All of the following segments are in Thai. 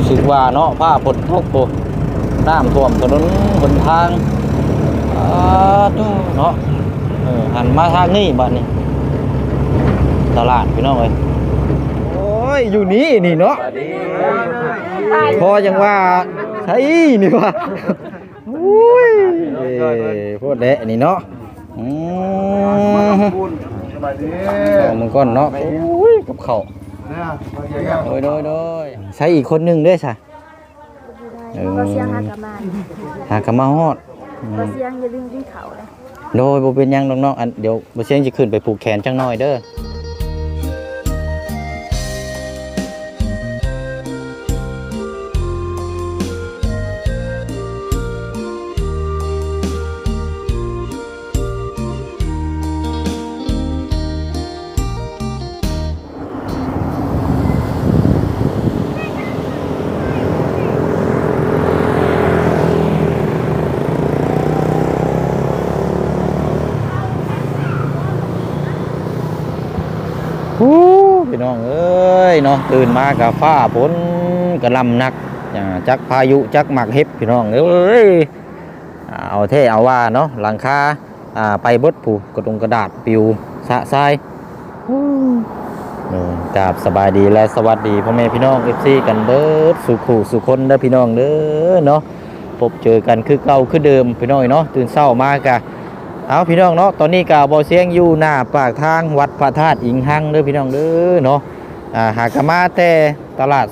รู้สึกว่าเนาะผ้าฝนตกปุ๊น้ำท่วมถนนบนทางอ่าตู้เนาะเออหันมาทางนี้บ้านนี้ตลาดพี่น้องเอ้ยโอ้ยอยู่นี่นี่เนาะพอยังว่าใช่นี่ว่าโอ้ยโพดแดะนี่เนาะอืมสบายดีเอามันก้อนเนาะโอ้ยกับเขา วเนี่ยมาเยี่ยมโดยโดยโดยใช้อีกคนหนึงด้วยใช่เออบ่เสียงหากะมานหากะมาฮอดอืบ่มเสียงอย่าลืมกินข้าวเลยโดยบ่เป็นหยังน้องๆอันเดี๋ยวบ่เสียงสิขึ้นไปผูกแขนจังหน่อยเด้อ ตื่นมากับฟ้าฝนกระลำหนักจักพายุจักหมักเห็บพี่น้องเอ้ยอ่าเอาเท่เอาว่าเนาะหลังคาอ่าไปบดผูกระดงกระดาษปิวสะทรายกราบสบายดีและสวัสดีพ่อแม่พี่น้อง FC กันเบิดสุขูสุคนเด้อพี่น้องเด้อเนาะพบเจอกันคือเก่าคือเดิมพี่น้องเนาะตื่นเช้ามากะเอาพี่น้องเนาะตอนนี้กาบอเสียงอยู่หน้าปากทางวัดพระธาตุอิงหังเด้อพี่น้องเด้อเนาะ หากะมาแต่ตลาด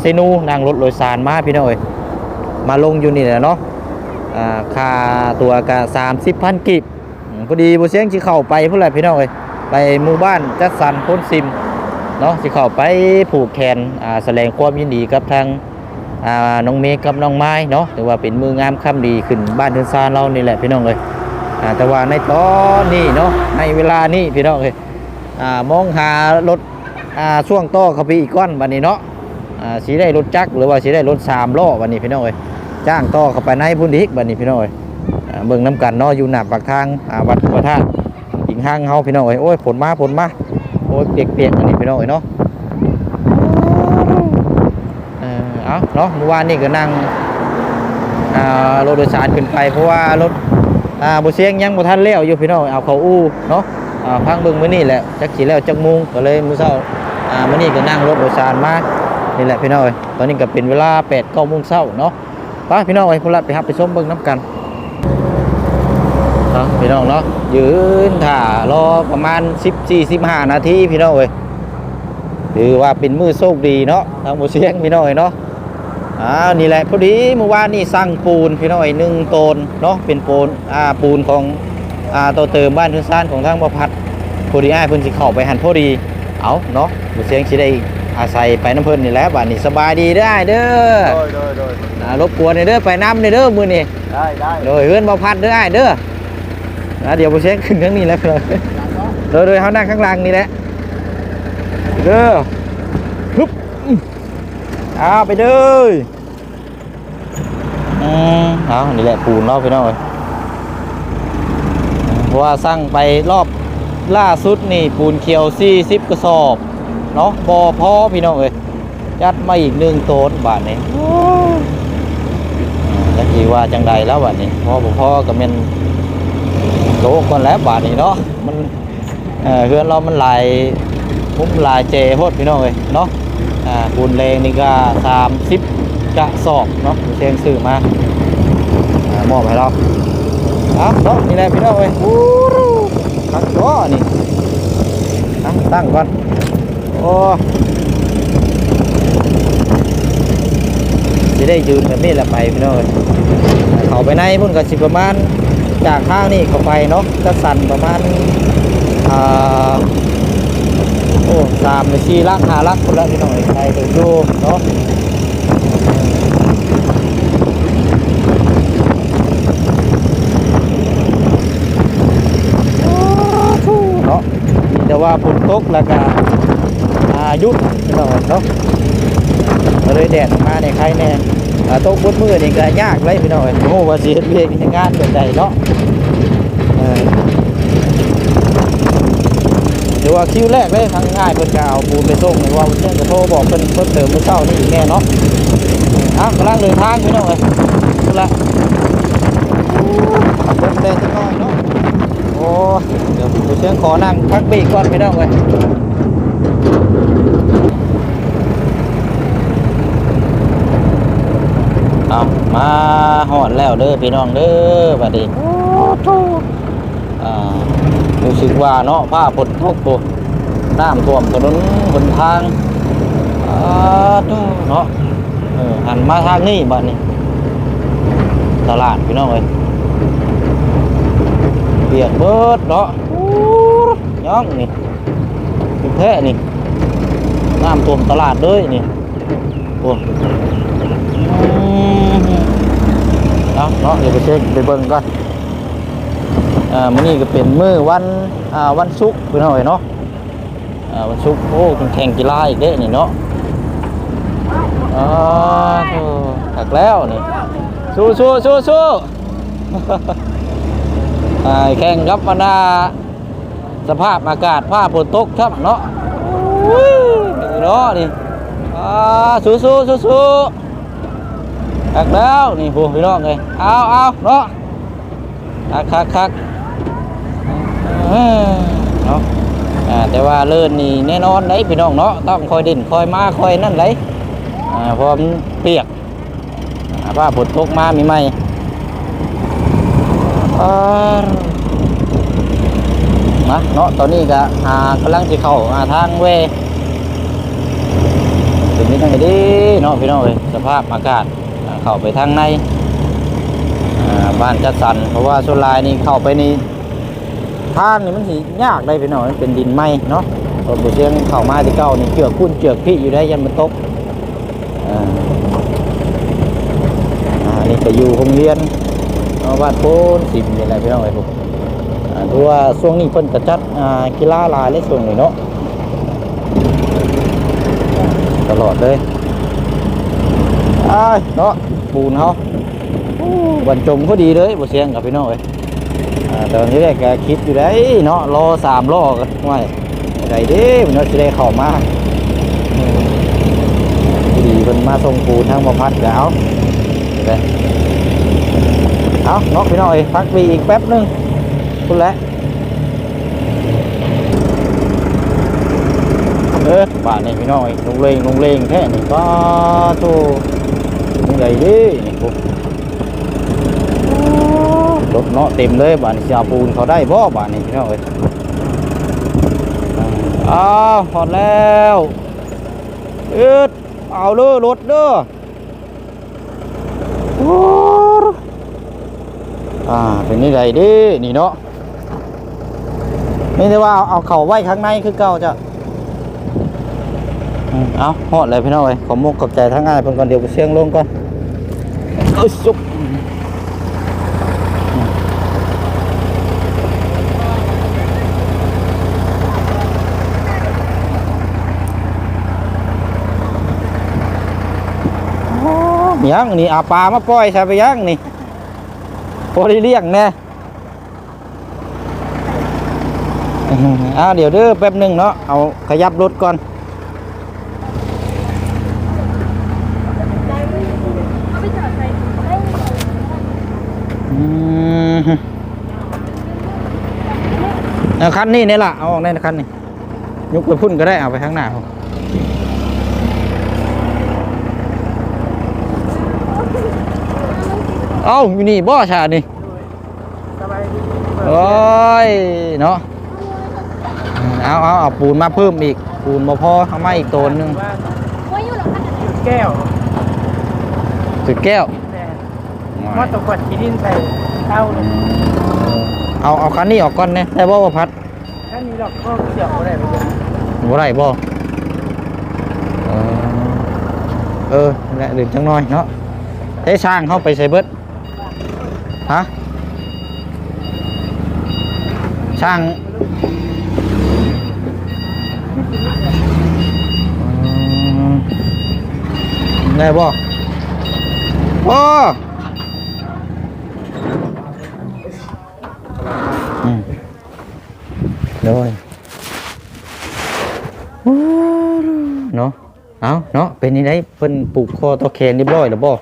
เซนูนั่งรถโดยสารมาพี่น้องเอ้ยมาลงอยู่นี่แหละเนาะค่าตัวกะสามสิบพันกิบพอดีบอเสียงสิเข้าไปเพื่ออะไรพี่น้องเอ้ยไปหมู่บ้านจัดสรรพ้นซิมเนาะสิเข้าไปผูกแขนแสดงความยินดีกับทางน้องเมฆกับน้องไม้เนาะถือว่าเป็นมืองามค่ำดีขึ้นบ้านเทือนซานเรานี่แหละพี่น้องเอ้ยแต่ว่าในตอนนี้เนาะในเวลานี้พี่น้องเอ้ยอมองหารถ อ่าช่วงต่อเข้าไปอีกก้อนวันนี้เนาะอ่าสีได้รถจักรหรือว่าสีได้รถสามล้อวันนี้พี่น้องเอ้ยจ้างต่อเข้าไปในพื้นที่วันนี้พี่น้องเอ้ยอ่าเบิ่งน้ำกันเนาะอยู่หน้าปากทางอ่าวัดพระธาตุหิงห้างเฮาพี่น้องเอ้ยโอ้ยผลมาผลมาโอ้ยเปียกๆวันนี้พี่น้องเอ้ยเนาะเออเอาเนาะเมื่อวานนี่ก็นั่งอ่ารถโดยสารขึ้นไปเพราะว่ารถอ่าบุเสียงยังบ่ทันแล้วอยู่พี่น้องเอาเขาอู้เนาะ พังเบิ่งมื้อนี้แหละจักสิแล้วจักมุงก็เลยมื้อเช้าอ่ามื้อนี้ก็นั่งรถโดยสารมานี่แหละพี่น้องเอ้ยตอนนี้ก็เป็นเวลา8 9โมงเช้าเนาะไปพี่น้องเอ้ยพุ่นละไปรับไปชมเบิ่งน้ำกันเนาะพี่น้องเนาะยืนท่ารอประมาณ 14 15นาทีพี่น้องเอ้ยถือว่าเป็นมื้อโชคดีเนาะทางบุเสียงพี่น้องเอ้ยเนาะอ้าวนี่แหละพอดีเมื่อวานนี่สั่งปูนพี่น้อยหนึ่งโตนเนาะเป็นปูนอ่าปูนของอ่าตัวเติมบ้านทุนซ่านของทางประพัด พอดีอ้ายเพิ่นสิเข้าไปหันพอดี เอาเนาะบ่เสียงสิได้อาศัยไปน้ำเพิ่นนี่แหละบัดนี้สบายดีได้เด้อโดยโดยโดยอ่ารบกวนหน่อยเด้อไปน้ำหน่อยเด้อมื้อนี้ได้ได้โดยเฮือนบ่พัดเด้ออ้ายเด้อนะเดี๋ยวบ่เสียงขึ้นทางนี้แล้วโดยโดยเฮานั่งข้างล่างนี่แหละเด้อฮึบอ้าไปเด้ออืมเอานี่แหละปูนเนาะพี่น้องเอ้ยเพราะว่าสั่งไปรอบ ล่าสุดนี่ปูนเขียว40กระสอบเนาะบอพอพี่น้องเอ้ยยัดมาอีกหนึ่งโตนบาทนี้จะกี่ว่าจังใดแล้วบาทนี้พอบ่พอก็แม่นโตก่อนแล้วบาทนี้เนาะมันเออเฮือนเรามันหลายมุมลายเจโพดพี่น้องเอ้ยเนาะปูนแรงนี่ก็30กระสอบเนาะเชียงสื่อมาอ่ามอบให้เราเอาเนาะนี่แหละพี่น้องเอ้ย อู้รูตั้งตัวนี่อะตั้งก่อน โอ้จะได้ยืนแบบนี้แหละไปพี่น้องเอ้เข้าไปในพุ่นก็สิประมาณ จากทางนี้เข้าไปเนาะจะสั่นประมาณอ่าโอ้สามหรือสี่ลักหาลักคนละพี่น้องไปถึงดูเนาะ เนาะ แต่ว่าฝนตกแล้วก็อายุเนาะเนาะเลยแดดมาในใครแน่อ่าตกบนมือนี่ก็ยากเลยพี่น้อยโอ้ว่าสิเฮ็ดเวียกในงานแบบใดเนาะเออเถือว่าคิวแรกเลยทางง่ายเพิ่นจะเอาปูนไปส่งเลยว่าเพิ่นจะโทรบอกเพิ่นเพิ่มเติมเมื่อเช้านี่แน่เนาะอะกำลังเดินทางพี่น้องเอ้ยนั่นละขับรถได้สักหน่อยเนาะ โอ้เดี๋ยวผู้เชียงขอนั่งพักเบรกก่อนพี่น้องเอ้ยเอามาหอดแล้วเด้อพี่น้องเด้อบัดนี้โอ้ทูอ่ารู้สึกว่าเนาะผ้าฝนตกตัวน้ำท่วมถนนบนทางอ่าตู้เนาะเออหันมาทางนี้บ้านนี้ ตลาดพี่น้องเอ้ย เปียกเบิดเนาะอู้ย่องนี่คือแท้นี่น้ำท่วมตลาดเลยนี่โอ้มเอาเนาะเดี๋ยวไปเช็คไปเบิ่งก่อนอ่ามื้อนี้ก็เป็นมื้อวันอ่าวันศุกร์พี่น้อยเนาะอ่าวันศุกร์โอ้เป็นแข่งกีฬาอีกเด้นี่เนาะอ่าโธ่ถักแล้วนี่สู้สู้สู้สู้อ่า แข่งกับบรรดาสภาพอากาศผ้าฝนตกครับเนาะเนาะนี่อ่าสู้สู้สู้สู้ถักแล้วนี่พวกพี่น้องเลยเอาเอาเนาะคักคักคักเนาะแต่ว่าเลื่นนี่แน่นอนไหนพี่น้องเนาะต้องคอยดินคอยมาคอยนั่นไหนอ่าเพราะมันเปียกผ้าฝนตกมามีไหม อ่าเนาะตอนนี้ก็อ่ากำลังจะเข้าอ่าทางเวเป็นยังไงดีเนาะพี่น้องเอ้ยสภาพอากาศเข้าไปทางในอ่าบ้านจัดสรรเพราะว่าส่วนหลายนี่เข้าไปในทางนี่มันสิยากได้ไปหน่อยมันเป็นดินไหมเนาะตอนบุเชียงเข้ามาที่เก้านี่เจือกคุ้นเจือกพี่อยู่ได้ยันมันตกอ่าอ่านี่ก็อยู่โรงเรียน เอาบ้านโพนสิบนี่แหละพี่น้องไอ้พวกอ่าถือว่าช่วงนี้เพิ่นกระจัดกีฬาลายเลยช่วงนี้เนาะตลอดเลยอ้เนาะปูนเขาบรรจงพอดีเลยบุเชียงกับพี่น้องเอ้ยอ่ตอนนี้แรกก็คิดอยู่ได้เนาะรอสามรอกันไว้อะไรเด้มันจะได้เข้ามาอืมดีมันมาส่งปูนทางมาพัดแล้วไป เอาเนาะพี่น้อยพักวีอีกแป๊บหนึงคุณแหละเออบ้านนี่พี่น้อยลงเลงลงเลงแค่นี้ก็โตนี่ไรเดินี่พวกรถเนาะเต็มเลยบ้านนี้สิเอาปูนเขาได้บ่บ้านนี้พี่น้องเอ้ยอ้าวพอดแล้วเอึดเอาเด้อรถเด้อ อ่าเป็นนี่ไดเดินี่เนาะไม่ได้ว่าเอาเอาเข่าไว้ข้างในคือเก่าจะอืมเอาหอดเลยพี่น้องเอ้ยขอมุกขอบใจทั้งง่ายเพิ่นก่อนเดี๋ยวไปเสียงลงก่อนเอ้ยสุกยังนี่อาปลามาปล่อยใช่ไปยังนี่ อได้เลี้ยงแน่อาเดี๋ยวเด้อแป๊บหนึ่งเนาะเอาขยับรถก่อนคันนี้นี่ล่ะเอาออกได้นคันนี้ยกไปพุ่นก็ได้เอาไปข้างหน้าผม เอ้าอยู่นี่บ่ชานี่สบายดีโอ้ยเนาะเอาเอาเอาปูนมาเพิ่มอีก ปูนมาพอเอามาอีกตัวหนึงแก้วสุดแก้วแต่มาตกกวดขี้ดินใส่เต้าเลยเอาเอาคันนี้ออกก่อนเนี่ยได้บ่ว่าพัดถ้ามีดอกก็เสียบอะไรไปเลยบ่ได้บ่เออเออนั่นแหละดื่มจังน้อยเนาะเฮ้ช่างเข้าไปใส่เบิด ฮะช่างได้บ่บ่โดยเนาะ เอ้าเนาะ เป็นยังไงเพิ่นปลูกคอตอแขนเรียบร้อยแล้วบ่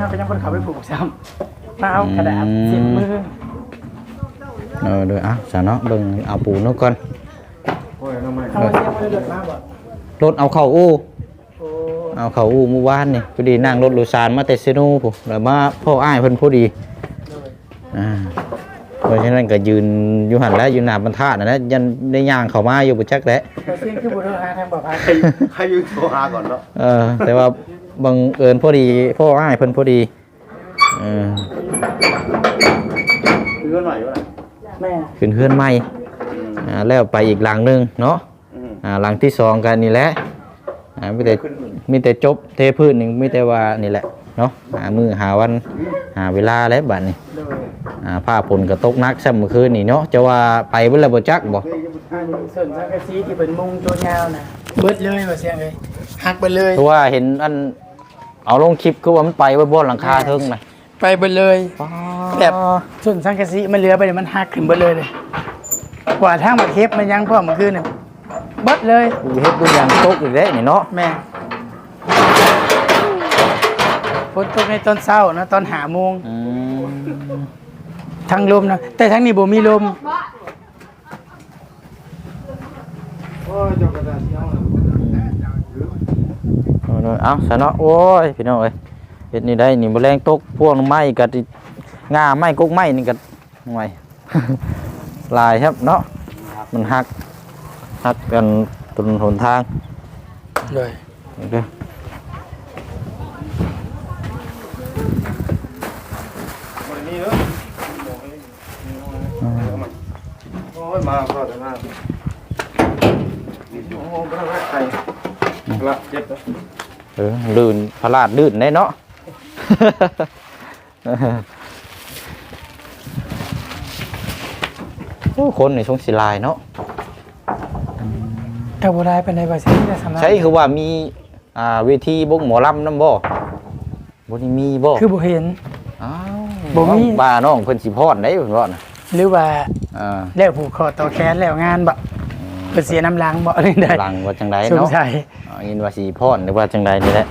ถ้าเราไปยังคนเขาไปปลูกซ้ำมาเอากระดาษเสียบมือ เออเด้ออะซะเนาะเบิ่งเอาปูนกก่อนเอาเสียบมือเดือดมาบ่รถเอาเข้าอู่โอ้เอาเข้าอู่เมื่อวานนี่พอดีนั่งรถโดยสารมาแต่เซโนพุ่นแล้วมาพ่ออ้ายเพิ่นพอดีอ่าเพราะฉะนั้นก็ยืนอยู่หั่นแล้วอยู่หน้าบรรทัดนั่นแหละยันได้ย่างเข้ามาอยู่บ่จักแหละแต่เสียงคือบุตรหาทางบอกพาใครใครยืนโทรหาก่อนเนาะเออแต่ว่า บังเอิญพอดีพ่ออ้ายเพิ่นพอดีเออคือหน่อยวะแม่ขึ้นเฮือนใหม่อ่าแล้วไปอีกหลังหนึงเนาะอืมอ่าหลังที่สองกันนี่แหละอ่ามีแต่มีแต่จบเทพื้นหนึ่งมีแต่ว่านี่แหละเนาะหามือหาวันหาเวลาแล้วบัดนี้โดยอ่าผ้าผลก็ตกหนักซ้ำเมื่อคืนนี่เนาะจะว่าไปเบิ่แล้วบ่จักบ่อันส่วนสังกะสีที่เป็นมุงตัวยาวนะเบิดเลยว่าเสียงเลยหักไปเลยเพราะว่าเห็นอัน เอาลงคลิปคือว่ามันไปบนหลังคาเทิงน่ะไปเบิดเลย แบบส่วนสังกะสีมันเหลือไปเนี่ยมันหักขึ้นเบิดเลยเลย กว่าทางมาเทปมันยังพ่อเมื่อคืนเนี่ยเบิดเลยดูเฮ็ดดูอย่างตกอีกแล้วนี่เนาะแม่ฝนตกในตอนเช้านะตอนหาโมงอืมทางลมนะแต่ทางนี้บ่มีลมเอา เนาะเอาซะเนาะโอ้ยพี่น้องเอ้ยเฮ็ดนี่ได้นี่บ่แรงตกพวกไม้ก็สิงาไม้กกไม้นี่ก็ห่วยลายครับเนาะมันหักหักกันตนหนทางเลยเด้อวันนี้เนาะโอ้ยมาก็จะมาโอ้โหพระราชไทยละเจ็บแล้ว เออลื่นพลาดลื่นได้เนาะโอ้คนนี่ชงสิลายเนาะแต่บ่ได้เป็นในภาษาที่จะสำนักใช่คือว่ามีอ่าเวทีบงหมอลำนํบ่บ่นี่มีบ่คือบ่เห็น อ้าวบ่มี บ้าน้องเพิ่นสิพรได้เพิ่นว่าน่ะหรือว่าอ่าแล้วผูกคอต่อแขนแล้วงานบ่ เพิ่นเสียน้ำล้างบ่ได้ได้หลังว่าจังไดสงเนาะสัยอ่ายินว่าสิพรหรือว่าจังไดนี่แหละ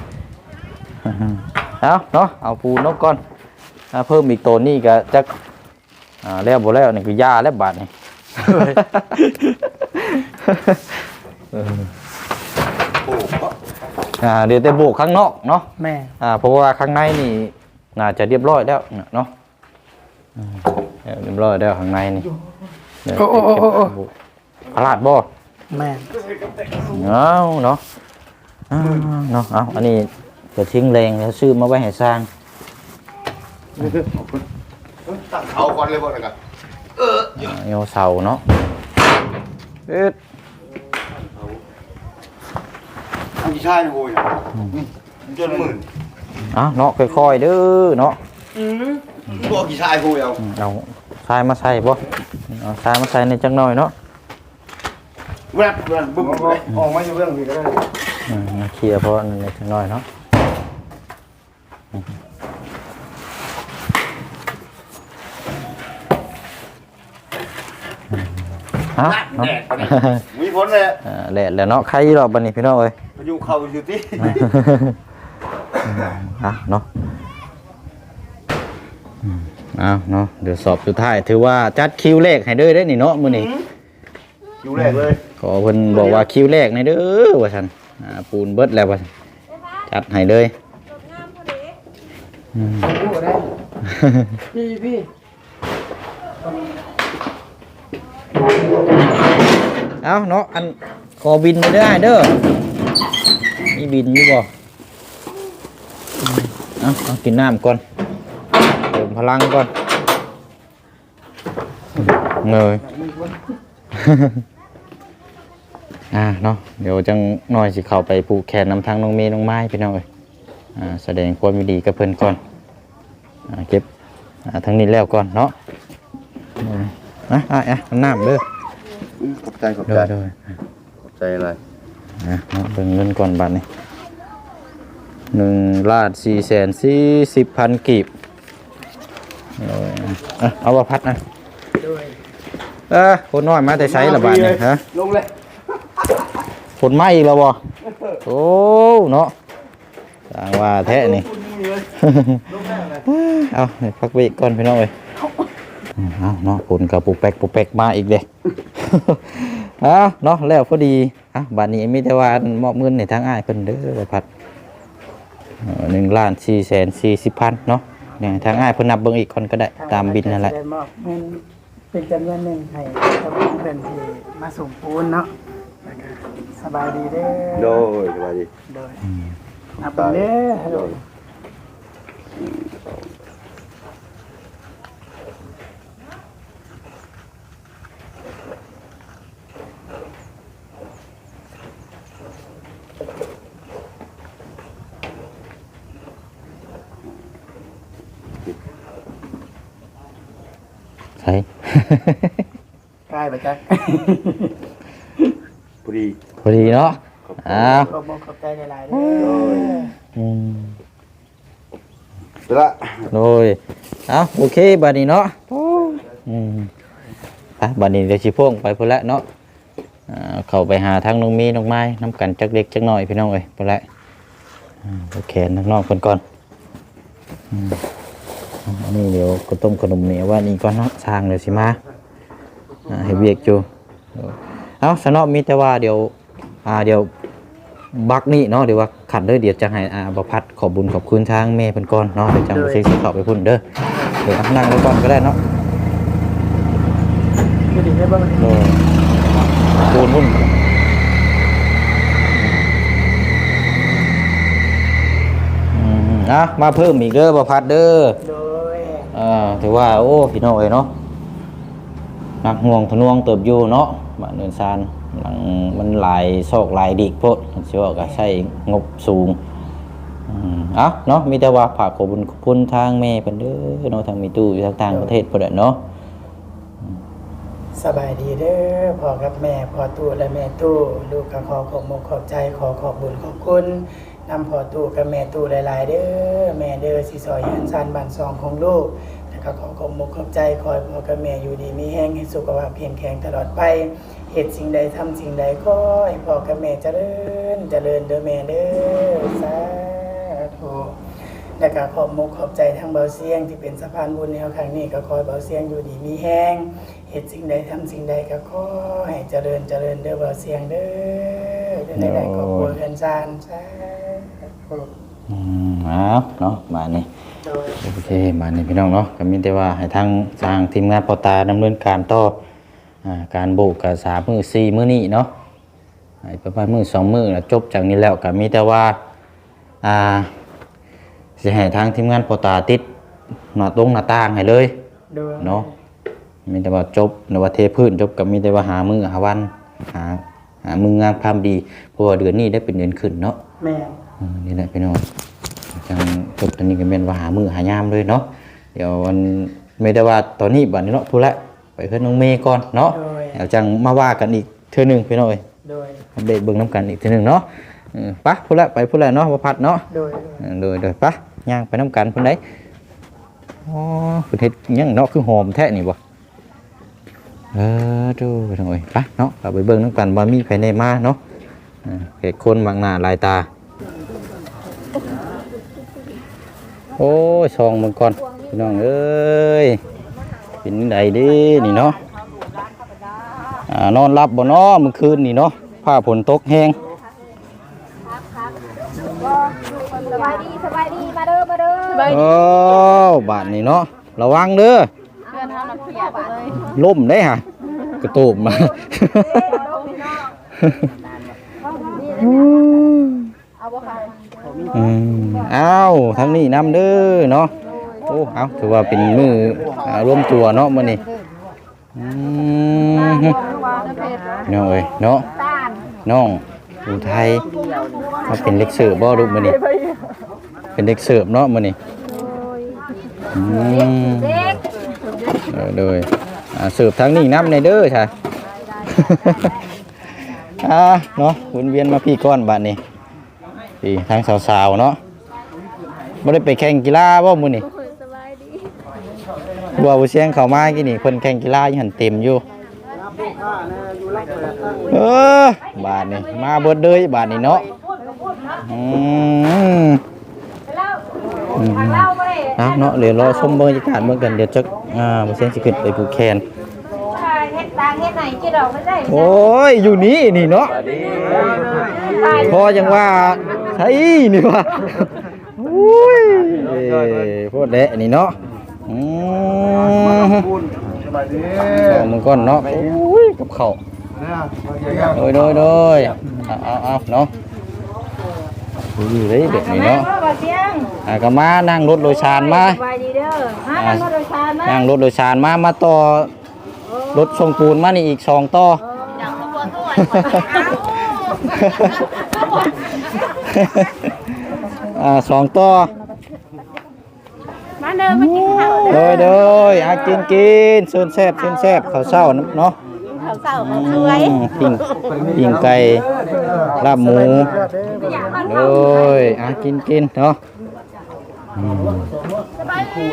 เอาเนาะเอาปูนกก่อนอ่าเพิ่มอีกตัวนี้ก็จักอ่าแล้วบ่แล้วนี่คือยาแล้วบาดนี่ เออโอ้โหอ่าเดี๋ยวแต่โบกข้างนอกเนาะ แม่อ่าเพราะว่าข้างในนี่น่าจะเรียบร้อยแล้วเนาะอืมเรียบร้อยแล้วข้างในนี่เดี๋ยวโอ้โอ้โอ้โอ้โอ้โบก พลาดบ่แม่เอาเนาะเอาเนาะเอาอันนี้จะทิ้งแรงแล้วซื้อมาไว้ให้สร้างตัดเขาก่อนเลยบ่นะครับอ่าเงาเสาเนาะเอ็ดทำกี่ชายนะโว้ยจนหมื่นเอาเนาะค่อยๆเด้อเนาะบอกกี่ชายโว้ยเอาอืมเอาทรายมาใส่บ่เอาทรายมาใส่ในจังหน่อยเนาะ แวบแวบบึ้มเลยออกมาอยู่เรื่องนี้ก็ได้อืมมาเคลียร์เพราะอันในจังหน่อยเนาะอืมเอาเนาะแดดปะเนี่ยมีผลเลยเออแหละแล้วเนาะใครรอบบันนี้พี่น้องเอ้ย พายุเข้าอยู่ที่อะเนาะอืมเอาเนาะเดี๋ยวสอบสุดท้าย ถือว่าจัดคิวแรกให้เด้อได้อนี่เนาะมื้อนี้อยู่แรกเลย ขอเพิ่นบอกว่าคิวแรกให้เด้อว่าซั่นอ่าปูนเบิดแล้วว่าซั่นจัดให้เลยอืม พี่พี่เอาเนาะอันขอบินไม่ได้เด้อมีบินอยู่บ่เอาเอากินน้ำก่อนเติมพลังก่อนเงย อ่าเนาะเดี๋ยวจังหน่อยสิเข้าไปผูกแขนนำทางน้องเมย์น้องไม้พี่น้องเอ้ยอ่าแสดงความยินดีกับเพิ่นก่อนอ่าเก็บอ่าทั้งนี้แล้วก่อนเนาะเอาอะอะอะน้ำเด้อขอบใจขอบเด้ใจอเด้อขอบใจอะไรนะเอาเบิ่งเงินก่อนบัตรนี่หนึ่งล้านสี่แสนสี่สิบพันกีบเอาไว้อะเอาว่าพัดนะด้วยเออคนน้อยมาแต่ใช้ละบาทนี่ฮะลงเลย ฝนไหม้อีกแล้วบ่โอ้เนาะสร้างว่าแท้นี่ เอาให้พักเบรกก่อนพี่น้องเอ้ยเอาเนาะฝนกับปุกแปกปุกแปกมาอีกเด้เอาเนาะแล้วพอดีอะบัดนี้มีแต่ว่ามอบเงินในทางอ้ายเพิ่นเด้อไปพัดหนึ่งล้านสี่แสนสี่สิบพันเนาะเนี่ยทางอ้ายเพิ่นนับเบิ่งอีกคนก็ได้ตามบินนั่นแหละได้มอบเงินเป็นจำนวนหนึ่งให้กับเพื่อนที่มาส่งปูนเนาะแล้วก็ สบายดีเด้อโดยสบายดีโดยนับเบิ่งเด้อโดยใช่ใกล้ไปจักพอดี พอดีเนาะอ้าวขอบคุณขอบใจหลายๆเด้ออืมเสร็จละโดยเอาโอเคบัดนี้เนาะอืมไปบัดนี้เดี๋ยวสิพ่งไปพุ่นละเนาะอ่าเข้าไปหาทางน้องมีน้องไม้น้ำกันจักเล็กจักน้อยพี่น้องเอ้ยพุ่นละอ่าโอเคน้องน้องคนก่อนอืมอันนี้เดี๋ยวก็ต้มขนมเหนียวว่านี่ก่อนเนาะสร้างเดี๋ยวสิมาอ่าให้เวียกอยู่เอาสนอมีแต่ว่าเดี๋ยว อ่าเดี๋ยวบักนี่เนาะเดี๋ยวว่าขัดเด้อเดี๋ยวจะให้อาบพัดขอบบุญขอบคุณทางแม่เพิ่นก่อนเนาะเดี๋ยวจังไปเช็คสิเข้าไปพุ่นเด้อเดี๋ยวนั่งไว้ก่อนก็ได้เนาะคือดีได้บ่โอ้ปูนพุ่นอืมอะมาเพิ่มอีกเด้อบ่พัดเด้อโดยอ่าถือว่าโอ้พี่น้องเอ้ยเนาะหนักห่วงทะนวงเติบอยู่เนาะบ้านเนินซาน หลังมันหลายซอกหลายดิกโพดสิว่าก็ใช้งบสูงอะเนาะมีแต่ว่าฝากขอบุญขอบคุณทางแม่เพิ่นเด้อเนาะทางมีตู้อยู่ทางต่างประเทศเพิ่นน่ะเนาะสบายดีเด้อพ่อกับแม่พ่อตู้และแม่ตู้ลูกก็ขอขอบมกขอบใจขอขอบบุญขอบคุณนำพ่อตู้กับแม่ตู้หลายๆ เด้อแม่เด้อสิซอยหันซานบ้านซองของลูกแล้วก็ขอขอบมกขอบใจขอให้พ่อกับแม่อยู่ดีมีแห้งให้สุขภาพเพียงแข็งตลอดไป เหตุสิ่งใดทำสิ่งใดขอให้พ่อกับแม่เจริญเจริญเด้อแม่เด้อสาธุและก็ขอบมุกขอบใจทั้งเบาเสียงที่เป็นสะพานบุญในครั้งนี้ก็ขอให้เบาเสียงอยู่ดีมีแห้งเหตุสิ่งใดทำสิ่งใดก็ขอให้เจริญเจริญเด้อเบาเสียงเด้อเด้อในใดก็ควรกันซานสาธุอืมเอาเนาะมานี่โดยโอเคมานี่พี่น้องเนาะก็มีแต่ว่าให้ทางทางทีมงานปอตาดำเนินการต่ออ่า การโบกกับสามมื้อสี่มื้อนี้เนาะให้ประมาณมื้อสองมื้อแล้วจบจากนี้แล้วก็มีแต่ว่าอ่าสิให้ทางทีมงานปอตาติดหน้าตรงหน้าต่างให้เลยโดยเนาะมีแต่ว่าจบในว่าเทพื้นจบกับมีแต่ว่าหามือหาวันหาหามืองามความดีเพราะว่าเดือนนี้ได้เป็นเดือนขึ้นเนาะแม่อืมนี่แหละพี่น้องจังจบตอนนี้ก็เป็นว่าหามือหายามเลยเนาะเดี๋ยววันไม่ได้ว่าตอนนี้บัดนี้เนาะพูดละ ไปเพื่อนน้องเมย์ก่อนเนาะโดยเดี๋ยวจังมาว่ากันอีกเทื่อหนึงพี่น้องเอ้ยโดยอัปเดตเบิ่งน้ำกันอีกเทื่อหนึงเนาะเออไปะพูดละไปพูดละเนาะว่าพัดเนาะ โดยเออโดยโดยปะย่างไปน้ำกันพุ่นได้อ๋อพุ่นเฮ็ดหยังเนาะคือหอมแท้นี่บ่เออดูไปทางเอ้ยไปเนาะเราไปเบิ่งน้ำกันบ่มีภายในมาเนาะอ่าเห็ดคนบางหน้าหลายตา โอ้ยซองมันก่อนพี่น้องเอ้ย เป็นไดเดินี่เนาะอ่านอนรับบ่เนาะเมื่อคืนนี่เนาะผ้าฝนตกแห้งสบายดีสบายดีมาเด้อมาเด้อโอ้บาทนี่เนาะระวังเด้อเพื่อนทำน้ำเพียบเลยล่มได้ฮะกระตูบมาเอาบ่ค่ะอืมอ้าวทั้งนี้น้ำเด้อเนาะ โอ้เอาถือว่าเป็นมืออ่าร่วมตัวเนาะมื้อนี้อืมน้องเอ้ยเนาะต้านน้องอุทัยมาเป็นเล็กเสิร์ฟบ่ลูกมื้อนี้เป็นเล็กเสิร์ฟเนาะมื้อนี้อืมเด็กเออเลยอ่าเสิร์ฟทั้งนี้น้ำในเด้อใช่ อ่าเนาะวนเวียนมาพี่ก้อนบ้านนี้พี่ทั้งสาวๆเนาะไม่ได้ไปแข่งกีฬาบ่มื้อนี่ สบายดีบัวบุเชียงเข้ามากี่นี่เพิ่นแข่งกีฬาอยู่หันเต็มอยู่เออบาทนี่มาเบิดเลยบาทนี่เนาะอืมอืมเอาเนาะเดี๋ยวรอชมบรรยากาศเมื่อกันเดี๋ยวจะอ่าบ่เสียงสิขึ้นไปผูกแขนเฮ็ดตางเฮ็ดไหนกี่ดอกไม่ได้โอ้ยอยู่นี่นี่เนาะพอจังว่าใช่นี่ว่าโอ้ยเอ้ยโพดแดะนี่เนาะ อืมคุณสบายดีเอามึงก่อนเนาะโอ้ยกับข้าวเนี่ยโดยโดยโดยเอาเอาเอาเนาะอยู่เลยเด็กนี่เนาะบ่เสียงอ่าก็มานั่งรถโดยสารมาสบายดีเด้อฮะนั่งรถโดยสารมานั่งรถโดยสารมามาต่อรถส่งปูนมานี่อีกสองต่ออย่างขบวนตัวอ่าสองต่อ มาเด้อมากินข้าวโดยโดยอากินกินเชิญแซ่บเชิญแซ่บข้าวเช้าเนาะข้าวเช้าข้าวสวยอืมปิ้งปิ้งไก่ลาบหมูโดยอากินกินเนาะอืมสบายดี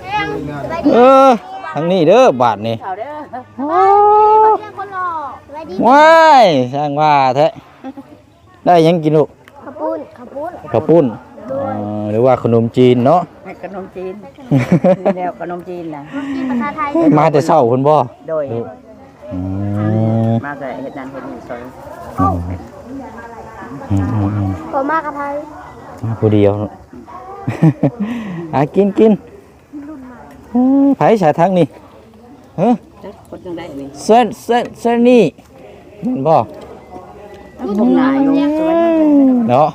เสียงสบายดีเออทางนี้เด้อบาทนี่ข้าวเด้อเสียงคนหล่อสบายดีว้ายช่างว่าแท้ได้หยังกินลูกข้าวปุ้นข้าวปุ้นข้าวปุ้น เอ่อหรือว่าขนมจีนเนาะขนมจีนแนวขนมจีนนะกินภาษาไทยมาแต่เช้าคุณบ่โดย อืมมาแต่เฮ็ดนั้นเฮ็ดนี่ซอยอืมอืมอืมอืมพอมากกับไทยมาผู้เดียวอากินกินอืมไผสายทางนี่เฮ้ยจักคนจังได้นี่เส้นเส้นเส้นนี่เห็นบ่ตรงหน้าอยู่สวยเนาะ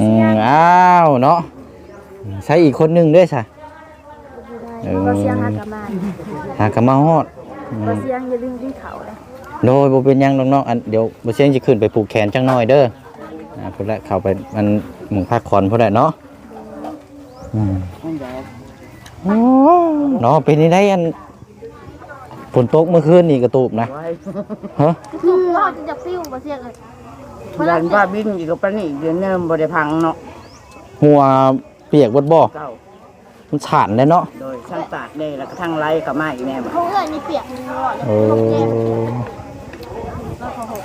อืมอ้าวเนาะใช้อีกคนหนึงด้วยใช่เออเสียงหากะมาหากนมาฮอดอืมเสียงอย่าลืมที่เขาเลยโดยบ่เป็นหยังน้องๆอันเดี๋ยวบ่เสียงสิขึ้นไปผูกแขนจังหน่อยเด้ออ่าพุ่นละเข้าไปมันหมุงพักผ่อนพุ่นละเนาะอืมมันแบบเนาะเป็นนี่ได้อันฝนตกเมื่อคืนนี่กระตูบนะไว้ฮะคือเราจะจับซิ่วบ่เสียงเลย ยันว่าบินอีกกับปานนี้เดือนนึงบ่ได้พังเนาะหัวเปียกเบดบ่เก้ามันฉานเลยเนาะโดยช่างตากได้แล้วก็ทั้งไรก็มาอีกแน่บ่เขาเอ้ยนี่เปียกนี่รอดโอ้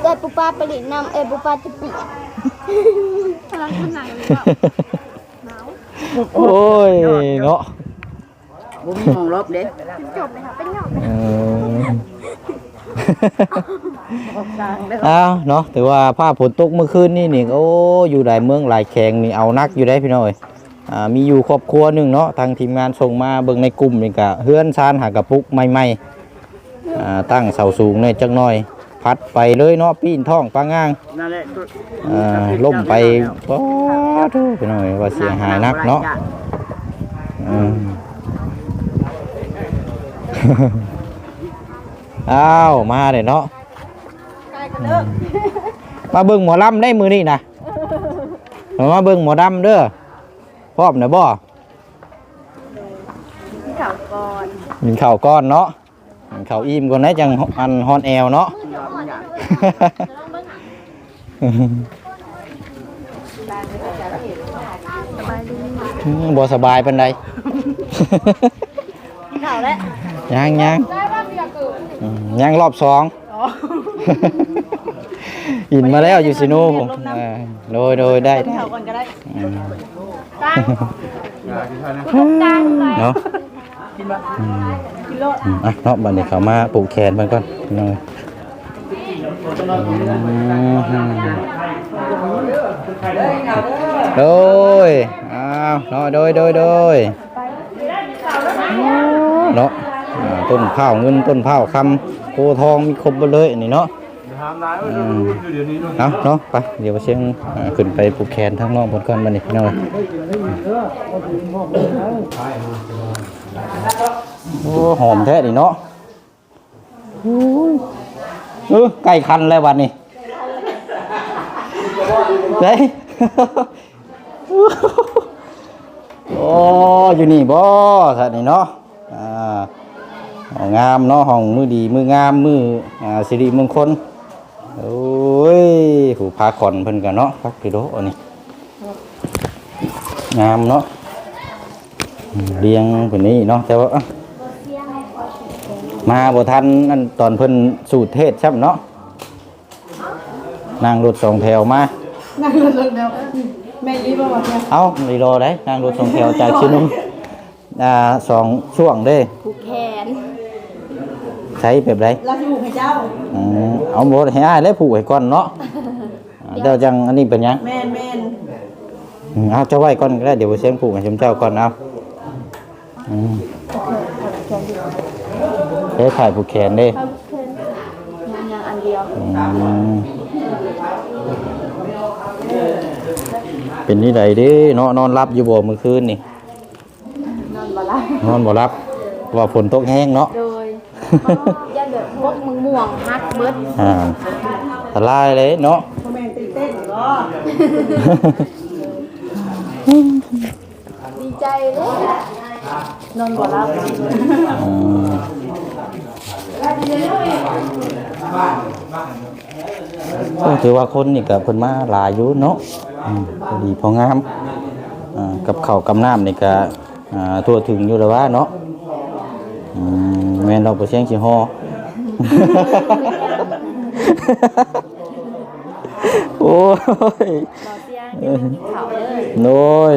เอ้ยปูปลาไปหลินน้ำเอ้ยปูปลาจะเปียกพลังข้างในเลยเปล่าโอ้ยเนาะบ่มีหมองลบเด้จบเลยค่ะเป็นหยอก เออสร้าง เด้ออ้าวเนาะถือว่าภาพฝนตกเมื่อคืนนี่นี่โอ้อยู่หลายเมืองหลายแข่งนี่เอานักอยู่ได้พี่น้อยอ่ามีอยู่ครอบครัวหนึ่งเนาะทางทีมงานส่งมาเบิ่งในกลุ่มนี่ก็เฮือนซานหากระปุกใหม่ๆอ่าตั้งเสาสูงในอยจักหน่อย พัดไปเลยเนาะปีนท้องปลาง่างนั่นแหละอ่าล่มไปป๊าดพี่น้อยว่าเสียหายนักเนาะอืม อ้าวมาเลยเนาะมาเบิ่งหมอลำได้มือนี่นะมาเบิ่งหมอดำเด้อพร้อมนะบ่ที่เขาก่อนกินข้าวก้อนเนาะกินข้าวอิ่มก่อนนะจังอันฮอนแอลเนาะอืมบ่สบายปานใดเขาแล้วยังยัง อืมยังรอบสองยินมาแล้วอยู่สิโน่ผมเออโดยโดยได้ได้เขาก่อนก็ได้อืมตั้งเนาะอืมอืมอะเนาะบัดนี้เขามาปลูกแขนมันก่อนพี่น้องอืมโดยอ้าวเนาะโดยโดยโดยเนาะอ่า ต้นข้าวเงินต้นข้าวคำโพทองมีครบหมดเลยนนี้เนาะถามนายว่าอยู่เดี๋ยวนี้นู่นเอาเนาะไปเดี๋ยวเชียงขึ้นไปผูกแขนทั้งน้องบนก้อนบันนี้พี่น้อยโอ้หอมแท้ดิเนาะโอ้ยเออไก่คันแล้ววันนี้เด้ยโอ้อยู่นี่บ่สัตว์นี่เนาะอ่า งามเนาะห้องมือดีมืองามมืออ่าสิริมงคลโอ้ยหูพาคอนเพิ่นกันเนาะพักกิโลอันนี้งามเนาะอืมเลี้ยงเป็นนี้เนาะแต่ว่าอะมาบ่ทันนั่นตอนเพิ่นสูตรเทศครับเนาะนั่งรถสองแถวมานั่งรถแล้วแม่ดีบ่ว่าเนี่ยเอ้ารีรอได้นั่งรถสองแถวจากชินุมอ่าสองช่วงเด้ผูกแขน ใช้แบบไรเราสิผูกให้เจ้า อืมเอาหมดให้อ้ายแล้วผูกให้ก่อนเนาะอ่าเดี๋ยวจังอันนี้เป็นหยังแม่นแม่นอืมเอาเจ้าไว้ก่อนก็ได้เดี๋ยวเสียงผูกให้ชมเจ้าก่อนเอาอืมเอ้ถ่ายผูกแขนเด้เขาแขนยังยังอันเดียวอืมเป็นนี่ใดเด้เนาะนอนรับอยู่บ่เมื่อคืนนี่นอนบ่หลับนอนบ่รับว่าฝนตกแห้งเนาะโดย ยันแบบพวกมึงม่วงฮักเบิดอ่าอันตรายเลยเนาะพ่อแม่ตื่นเต้นบ่ดีใจเลยนอนบ่หลับอืมก็ถือว่าคนนี่กับคนมาหลายอยู่เนาะอืมพอดีพองามอ่ากับข้าวกับน้ำนี่ก็อ่าทั่วถึงอยู่แล้วว่าเนาะอื มแม่นเราไปเชียงสิฮอโอ้ยรอเสียเดี๋ยวมันกินข้าวเลยโน้ย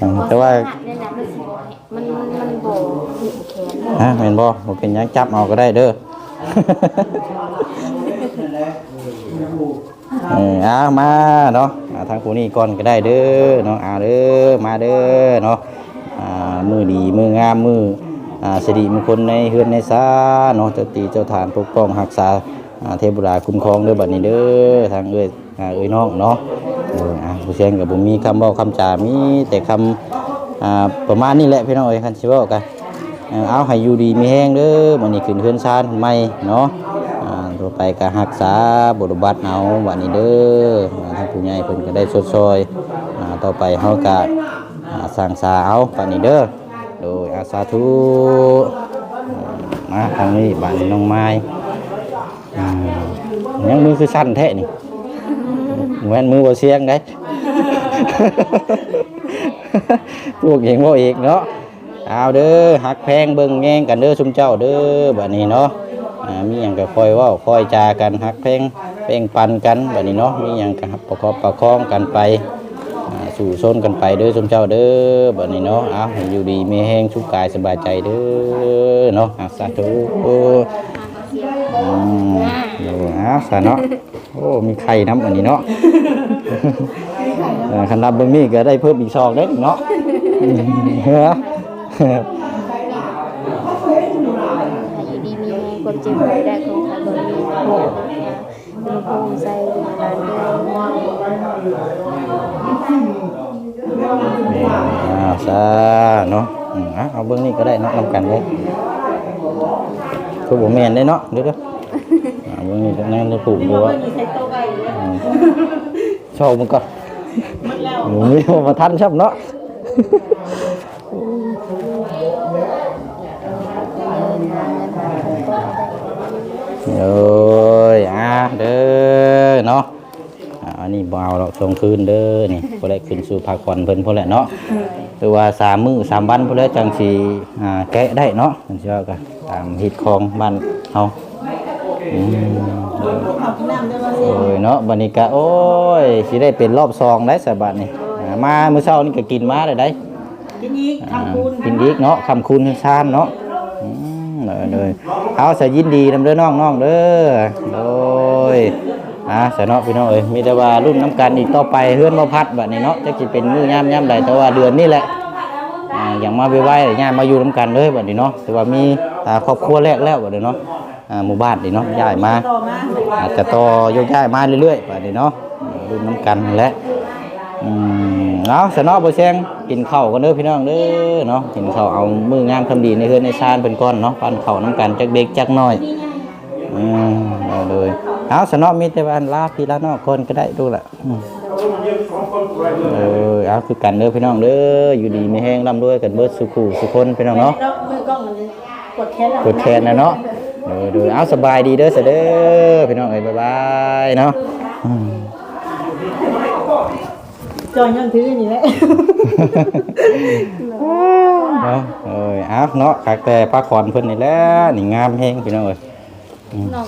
อืมแต่ว่าเนี่ยนะมันสิบ่ให้มันมันบ่ผูกแขนฮะแม่นบ่บ่เป็นหยังจับเอาก็ได้เด้อเออเอามาเนาะอ่าทางผู้นี้ก่อนก็ได้เด้อเนาะเอาเด้อมาเด้อเนาะอ่า มือดีมืองามมืออ่าสิริมงคลในเฮือนในศาเนาะเจ้าตีเจ้าฐานปกป้องรักษาอ่าเทพบุตราคุ้มครองเด้อบัดนี้เด้อทางเอ้ยอ่าเอ้ยน้องเนาะเอออ่าผู้เชียงก็บ่มีคำเว้าคำจามีแต่คำอ่าประมาณนี้แหละพี่น้องเอ้ยคันสิเว้ากันเอ่อเอาให้อยู่ดีมีแห้งเด้อวันนี้ขึ้นเฮือนซานใหม่เนาะอ่าต่อไปก็รักษาบทบัตรเอาวันนี้เด้ออ่าทางผู้ใหญ่เพิ่นก็ได้สดซอยอ่าต่อไปเฮาก็ อาสร้างสาเอานนี้เด้อโดยอาสาธุมาทางนี้บ้านน้องไม้ยังมือคือสั้นแท้นี่เหมือนมือบ่เสียงได้พวกเองบ่เอกเนาะเอาเด้อหักแพงเบิ่งแย่งกันเด้อชุมเจ้าเด้อบัดนี้เนาะอ่ามีหยังก็คอยว้าคอยจากันหักแพงแพงปันกันบัดนี้เนาะมีหยังก็ประกอบประคองกันไป สู่ชนกันไปเด้อชมเจ้าเด้อบัดนี้เนาะเอาให้อยู่ดีมีแห้งสุขกายสบายใจเด้อเนาะสาธุอืมเดี๋ยวเอาสาเนาะโอ้มีไข่น้ำอันนี้เนาะคันนับเบิ่งนี่ก็ได้เพิ่มอีกซองเด้เนาะเฮ้อให้ดีมีความจ็บป่วยได้ของใครบ่เป็นภูมิใจหลานเด้ออ่าซาเนาะอืมอะเอาเบื้องนี้ ก็ได้เนาะนำกันเลยคือผมแมนได้เนาะเดี๋ยวเดี๋ยวอ่าเบื้องนี้ก็นั่ งจะปลูกอยู่ว่ามีใส่โต๊ะไว้เลยโชว์มันก่อนหนูไม่โทรมาทันชับเนาะเอ้ยอะเด้อเนาะอ่าอันนี้บ่เอาเราส่งคืนเด้อนี่บ่ได้ขึ้นสู่ภาคผ่อนเพิ่นพุ่นแหละเนาะหรือว่าสามมื้อสามวันพุ่นแล้วจังสิอ่าแกะได้เนาะจังสิว่ากันตามฮิตของบ้านเฮาอืมโอ้ยเนาะบัดนี้ก็โอ้ยสิได้เป็นรอบซองได้สบัดนี่อ่ามามื้อเช้านี่ก็กินมาได้ได้กินอีกอ่าทำคูณกินอีกเนาะคำคูณชานเนาะอืม เด้อเด้อเอาสยินดีนำเด้อน้องน้องเด้อโดยอ่าสนาะพี่น้องเอ้ยมีแต่ว่ารุ่นน้ำกันอีกต่อไปเฮือนบ่พัดแบัดนี้เนาะจักสิเป็นมื้อยามยามใดแต่ว่าเดือนนี้แหละอ่าอย่างมาไวๆย่ามาอยู่ร่วมกันเลยแบบนี้เนาะแต่ว่ามีอ่าครอบครัวแรกแล้วแบบนี้เนาะอ่าหมู่บ้านนี่เนาะย้ายมาต่อมาอาจจะต่อยกย้ายมาเรื่อยๆแบบนี้เนาะรุ่นน้ำกันและอืม เอาสนอบ่แซงกินข้าวกันเด้อพี่น้องเด้อเนาะกินข้าวเอามืองามคำดีในเฮือนในชานเป็นก้อนเนาะปั้นข้าวน้ำกันจักเด็กจักน้อยอืมเอาเลยเอาสนอมีแต่ว่าลาพี่ลาน้องคนก็ได้ดูละเออเอาคือกันเด้อพี่น้องเด้ออยู่ดีไม่แห้งร่ำรวยกันเบิดสุขูสุคนพี่น้องเนาะกดแทนนะเนาะเออดูเอาสบายดีเด้อเสด้อพี่น้องเอ้ยบ๊ายบายเนาะ จอยย้อนถือนี่แหละเนาะเอ้ยอ้าวเนาะคักแต่ปลาขอนเพิ่นนี่แหละนี่งามแฮงพี่น้องเอ้ยน้อง